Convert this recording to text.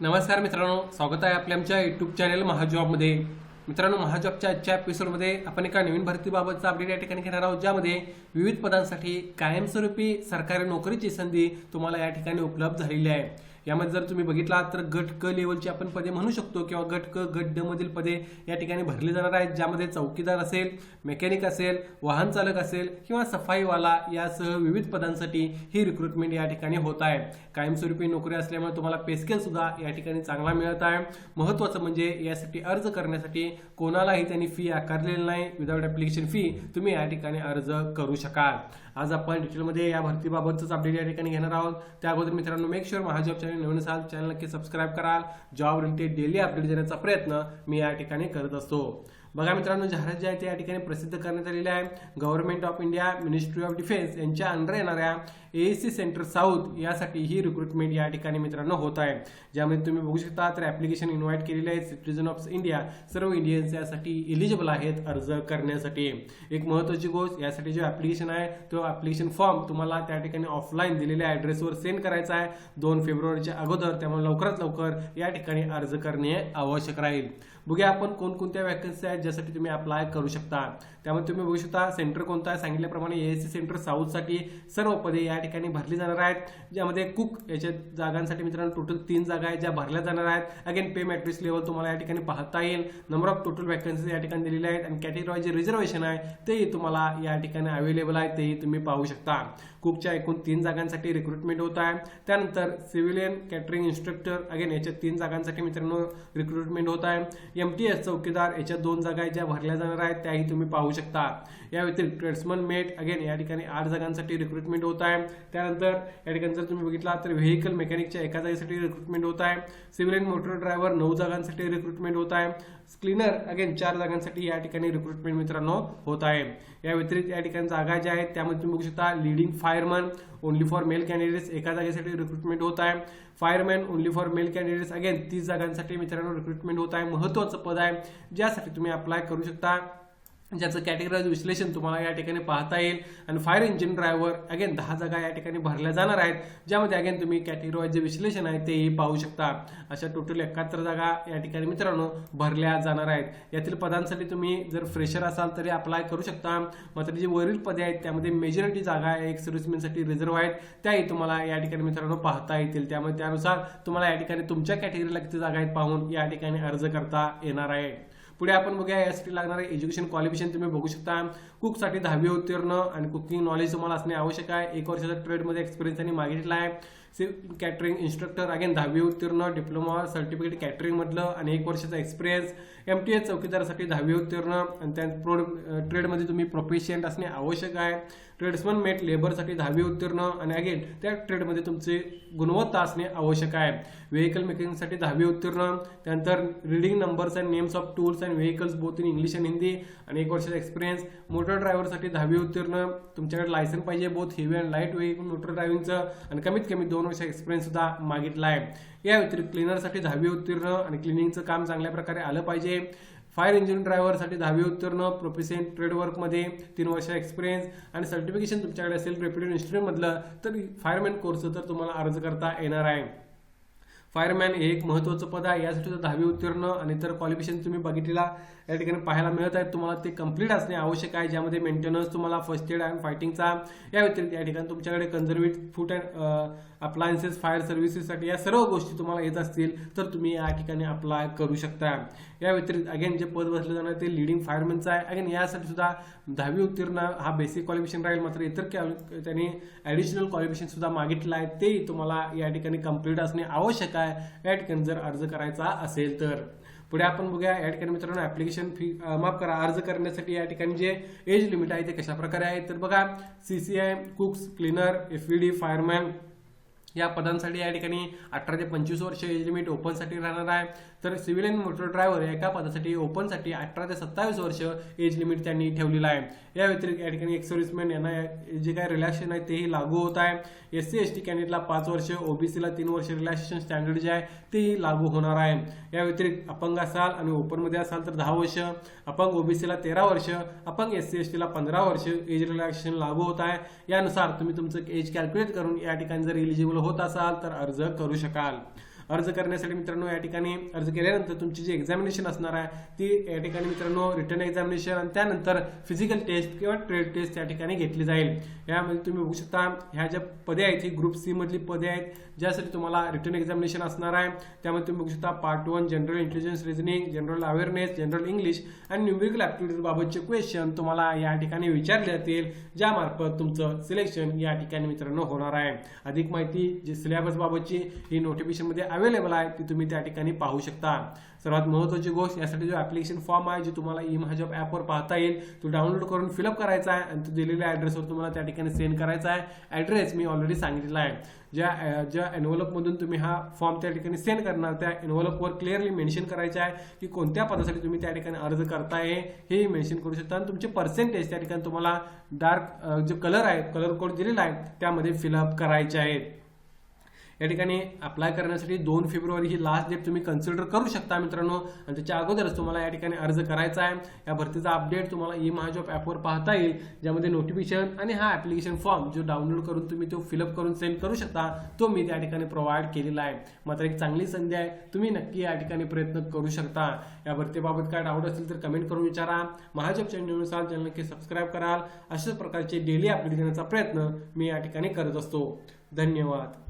नमस्कार मित्रांनो स्वागत आहे आपल्या आमच्या युट्यूब चॅनल महाजॉबमध्ये मित्रांनो महाजॉबच्या आजच्या एपिसोडमध्ये आपण एका नवीन भरतीबाबतचा अपडेट या ठिकाणी घेणार आहोत ज्यामध्ये विविध पदांसाठी कायमस्वरूपी सरकारी नोकरीची संधी तुम्हाला या ठिकाणी उपलब्ध झालेली आहे. यामध्ये जर तुम्ही बघितला तर गट क लेवलची आपण पदे म्हणू शकतो किंवा गट क गट ड मधील पदे या ठिकाणी भरली जाणार आहेत ज्यामध्ये चौकीदार असेल मेकॅनिक असेल वाहन चालक असेल किंवा सफाईवाला यासह विविध पदांसाठी ही रिक्रुटमेंट या ठिकाणी होत आहे. कायमस्वरूपी नोकरी असल्यामुळे तुम्हाला पेस्केल सुद्धा या ठिकाणी चांगला मिळत आहे. महत्वाचं म्हणजे यासाठी अर्ज करण्यासाठी कोणालाही त्यांनी फी आकारलेली नाही. विदाउट ऍप्लिकेशन फी तुम्ही या ठिकाणी अर्ज करू शकाल. आज आपण डिटेलमध्ये या भरतीबाबतच अपडेट या ठिकाणी घेणार आहोत. त्या अगोदर मित्रांनो मेक शुअर महाजॉब चॅनल नवीन असाल चॅनल नक्की सबस्क्राईब कराल जॉब रिलेटेड डेली अपडेट देण्याचा प्रयत्न मी या ठिकाणी करत असतो. बघा मित्रांनो जाहिरात जी आहे ते या ठिकाणी प्रसिद्ध करण्यात आलेली आहे. Government of India ministry of defence यांच्या अंडर येणाऱ्या ए सी सेंटर साऊथ यासाठी ही रिक्रुटमेंट या ठिकाणी मित्रांनो होत आहे. ज्यामध्ये तुम्ही बघू शकता तर ऍप्लिकेशन इन्व्हाइट केलेले आहे. सिटीजन ऑफ इंडिया सर्व इंडियन्स यासाठी एलिजिबल आहेत अर्ज करण्यासाठी. एक महत्वाची गोष्ट यासाठी जो ऍप्लिकेशन आहे तो ऍप्लिकेशन फॉर्म तुम्हाला त्या ठिकाणी ऑफलाईन दिलेल्या ऍड्रेसवर सेंड करायचा आहे. दोन फेब्रुवारीच्या अगोदर त्यामुळे लवकरात लवकर या ठिकाणी अर्ज करणे आवश्यक राहील. बघूया आपण कोणकोणत्या वॅकन्सी आहेत ज्यासाठी तुम्ही अप्लाय करू शकता. त्यामध्ये तुम्ही बघू शकता सेंटर कोणतं आहे? सांगितल्याप्रमाणे एएससी सेंटर साऊथसाठी सर्व पदे या ठिकाणी भरली जाणार आहेत. ज्यामध्ये कुक याच्या जागांसाठी मित्रांनो टोटल तीन जागा आहेत ज्या भरल्या जाणार आहेत. अगेन पे मॅट्रिक्स लेवल तुम्हाला या ठिकाणी पाहता येईल. नंबर ऑफ टोटल वॅकन्सी या ठिकाणी दिलेल्या आहेत. आणि कॅटेगरी जे रिझर्वेशन आहे तेही तुम्हाला या ठिकाणी अवेलेबल आहे. तेही तुम्ही पाहू शकता. कुकच्या एकूण तीन जागांसाठी रिक्रुटमेंट होत आहे. त्यानंतर सिव्हिलियन कॅटरिंग इन्स्ट्रक्टर अगेन याच्या तीन जागांसाठी मित्रांनो रिक्रुटमेंट होत आहे. एम टी एस चौकीदार याच्या दोन जागा आहेत ज्या भरल्या जाणार आहेत त्याही तुम्ही पाहू शकता. या व्यतिरिक्त ट्रेड्समन मेट अगेन या ठिकाणी आठ जागांसाठी रिक्रुटमेंट होत आहे. त्यानंतर या ठिकाणी जर तुम्ही बघितला तर व्हेकल मेकॅनिकच्या एका जागेसाठी रिक्रुटमेंट होत आहे. सिव्हिलियन मोटर ड्रायव्हर नऊ जागांसाठी रिक्रुटमेंट होत आहे. क्लिनर अगेन चार जागांसाठी या ठिकाणी रिक्रुटमेंट मित्रांनो होत आहे. या व्यतिरिक्त या ठिकाणी जागा ज्या आहेत त्यामध्ये तुम्ही बघू शकता leading fireman only for male candidates एका जागेसाठी रिक्रुटमेंट होत आहे. Fireman only for male candidates again तीस जागांसाठी मित्रांनो रिक्रुटमेंट होत आहे. महत्वाचं पद आहे ज्यासाठी तुम्ही अप्लाय करू शकता. म्हणजे ज्याचं कॅटेगराईज विश्लेषण तुम्हाला या ठिकाणी पाहता येईल. आणि फायर इंजिन ड्रायव्हर अगेन दहा जागा या ठिकाणी भरल्या जाणार आहेत. ज्यामध्ये अगेन तुम्ही कॅटेगराईज जे विश्लेषण आहे तेही पाहू शकता. अशा टोटल एकाहत्तर जागा या ठिकाणी मित्रांनो भरल्या जाणार आहेत. यातील पदांसाठी तुम्ही जर फ्रेशर असाल तरी अप्लाय करू शकता. मात्र जी वरील पदे आहेत त्यामध्ये मेजॉरिटी जागा एक सर्व्हिसमॅनसाठी रिझर्व्ह आहेत. त्याही तुम्हाला या ठिकाणी मित्रांनो पाहता येतील. त्यामुळे त्यानुसार तुम्हाला या ठिकाणी तुमच्या कॅटेगरीला किती जागा आहेत पाहून या ठिकाणी अर्ज करता येणार आहे पुढे आपण बघूया यासाठी लागणारे एज्युकेशन क्वालिफिकेशन तुम्ही बघू शकता. कुकसाठी दहावी उत्तीर्ण आणि कुकिंग नॉलेज तुम्हाला असणे आवश्यक आहे. एक वर्षाचा ट्रेडमध्ये एक्सपिरियन्स त्यांनी मागितला आहे. कॅटरिंग इन्स्ट्रक्टर अगेन दहावी उत्तीर्ण डिप्लोमा सर्टिफिकेट कॅटरिंगमधलं आणि एक वर्षाचा एक्सपिरियन्स एम टी एस चौकीदारासाठी दहावी उत्तीर्ण आणि त्या प्रो ट्रेडमध्ये तुम्ही प्रोफिशियंट असणे आवश्यक आहे. ट्रेड्समन मेट लेबरसाठी दहावी उत्तीर्ण आणि अगेन त्या ट्रेडमध्ये तुमचे गुणवत्ता असणे आवश्यक आहे. व्हेकल मेकिंगसाठी दहावी उत्तीर्ण त्यानंतर reading numbers and names of tools and vehicles both in English and Hindi आणि एक वर्षाचा एक्सपिरियन्स मोटर ड्रायव्हरसाठी दहावी उत्तीर्ण तुमच्याकडे लायसन पाहिजे both heavy and light vehicle motor ड्रायव्हिंगचं आणि कमीत कमी दोन वर्ष एक्सपिरियन्स सुद्धा मागितला आहे. या व्यतिरिक्त क्लिनरसाठी दहावी उत्तीर्ण आणि क्लिनिंगचं काम चांगल्या प्रकारे आलं पाहिजे. फायर इंजिन ड्रायव्हरसाठी दहावी उत्तीर्ण प्रोफेशन ट्रेड वर्कमध्ये तीन वर्ष एक्सपिरियन्स आणि सर्टिफिकेशन तुमच्याकडे असेल रेप्युटेड इन्स्टिट्यूटमधलं तर फायरमॅन कोर्स तर तुम्हाला अर्ज करता येणार आहे. फायरमॅन हे एक महत्त्वाचं पद आहे. यासाठी तर दहावी उत्तीर्ण आणि इतर क्वालिफिकेशन तुम्ही बघितलेला या ठिकाणी पाहायला मिळत आहेत. तुम्हाला ते कंप्लीट असणे आवश्यक आहे. ज्यामध्ये मेंटेनन्स तुम्हाला फर्स्ट एड अँड फायटिंगचा या व्यतिरिक्त या ठिकाणी तुमच्याकडे conservate food and appliances fire सर्व्हिसेससाठी या सर्व गोष्टी तुम्हाला येत असतील तर तुम्ही या ठिकाणी अप्लाय करू शकता. या व्यतिरिक्त अगेन जे पद बसले जाणार ते लिडिंग फायरमॅनचं आहे. अगेन यासाठी सुद्धा दहावी उत्तीर्ण हा बेसिक क्वालिफिकेशन राहील. मात्र इतर त्यांनी ॲडिशनल क्वालिफिकेशन सुद्धा मागितलं आहे. तेही तुम्हाला या ठिकाणी कंप्लीट असणे आवश्यक आहे. या ठिकाणी जर अर्ज करायचा असेल तर. पुढे आपण बघूया. या ठिकाणी मित्रांनो ऍप्लिकेशन फी माफ करा. अर्ज करण्यासाठी या ठिकाणी जे एज लिमिट आहे ते कशा प्रकारे आहे? तर बघा CCI cooks cleaner D fireman या पदांसाठी या ठिकाणी अठरा ते पंचवीस वर्ष एज लिमिट ओपनसाठी राहणार आहे. तर सिव्हिल अँड मोटर ड्रायव्हर एका पदासाठी ओपनसाठी अठरा ते सत्तावीस वर्ष एज लिमिट त्यांनी ठेवलेलं आहे. या व्यतिरिक्त या ठिकाणी एक यांना जे काही रिलॅक्सेशन आहे तेही लागू होत आहे. एस सी एस टी कॅन्डिडेटला पाच वर्ष ओबीसीला तीन वर्ष रिलॅक्सेशन स्टँडर्ड जे आहे तेही लागू होणार आहे. या व्यतिरिक्त अपंग असाल आणि ओपनमध्ये असाल तर दहा वर्ष अपंग ओबीसीला तेरा वर्ष अपंग एस सी एस टीला पंधरा वर्ष एज रिलॅक्सेशन लागू होत आहे. यानुसार तुम्ही तुमचं एज कॅल्क्युलेट करून या ठिकाणी जर इलिजिबल होत असाल तर अर्ज करू शकाल. अर्ज करण्यासाठी मित्रांनो या ठिकाणी अर्ज केल्यानंतर तुमची जी एक्झामिनेशन असणार आहे ती या ठिकाणी मित्रांनो रिटर्न एक्झामिनेशन आणि त्यानंतर फिजिकल टेस्ट किंवा ट्रेड टेस्ट या ठिकाणी घेतली जाईल. यामध्ये तुम्ही बघू शकता ह्या ज्या पदे आहेत ही ग्रुप सी मधली पदे आहेत ज्यासाठी तुम्हाला रिटर्न एक्झामिनेशन असणार आहे. त्यामध्ये तुम्ही बघू शकता part one general intelligence reasoning general awareness general English आणि न्यूमेरिकल ऍप्टिट्यूड बाबतचे क्वेश्चन तुम्हाला या ठिकाणी विचारले जातील ज्यामार्फत तुमचं सिलेक्शन या ठिकाणी मित्रांनो होणार आहे. अधिक माहिती जी सिलेबस बाबतची ही नोटिफिकेशनमध्ये अवेलेबल आहे ती तुम्ही त्या ठिकाणी पाहू शकता. सर्वात महत्त्वाची गोष्ट यासाठी जो ऍप्लिकेशन फॉर्म आहे जो तुम्हाला ई महाजॉब ॲपवर पाहता येईल तो डाउनलोड करून फिलअप करायचा आहे आणि तो दिलेल्या ॲड्रेसवर तुम्हाला त्या ठिकाणी सेंड करायचा आहे. ॲड्रेस मी ऑलरेडी सांगितलेला आहे. ज्या ज्या एनवलपमधून तुम्ही हा फॉर्म त्या ठिकाणी सेंड करणार त्या एनव्हलपवर क्लिअरली मेन्शन करायचं आहे की कोणत्या पदासाठी तुम्ही त्या ठिकाणी अर्ज करताय हे मेन्शन करू शकता. आणि तुमचे पर्सेंटेज त्या ठिकाणी तुम्हाला डार्क जो कलर आहे कलर कोड दिलेला आहे त्यामध्ये फिलअप करायचे आहेत. या ठिकाणी अप्लाय करण्यासाठी दोन फेब्रुवारी ही लास्ट डेट तुम्ही कन्सिडर करू शकता मित्रांनो. आणि त्याच्या अगोदरच तुम्हाला या ठिकाणी अर्ज करायचा आहे. या भरतीचा अपडेट तुम्हाला ई महाजॉब ॲपवर पाहता येईल. ज्यामध्ये नोटिफिकेशन आणि हा ॲप्लिकेशन फॉर्म जो डाउनलोड करून तुम्ही तो फिलअप करून सेंड करू शकता तो मी त्या ठिकाणी प्रोव्हाइड केलेला आहे. मात्र एक चांगली संधी आहे. तुम्ही नक्की या ठिकाणी प्रयत्न करू शकता. या भरतीबाबत काय डाऊट असेल तर कमेंट करून विचारा. महाजॉब चॅनलनुसार चॅनल नक्की सबस्क्राईब कराल. अशाच प्रकारचे डेली अपडेट देण्याचा प्रयत्न मी या ठिकाणी करत असतो. धन्यवाद.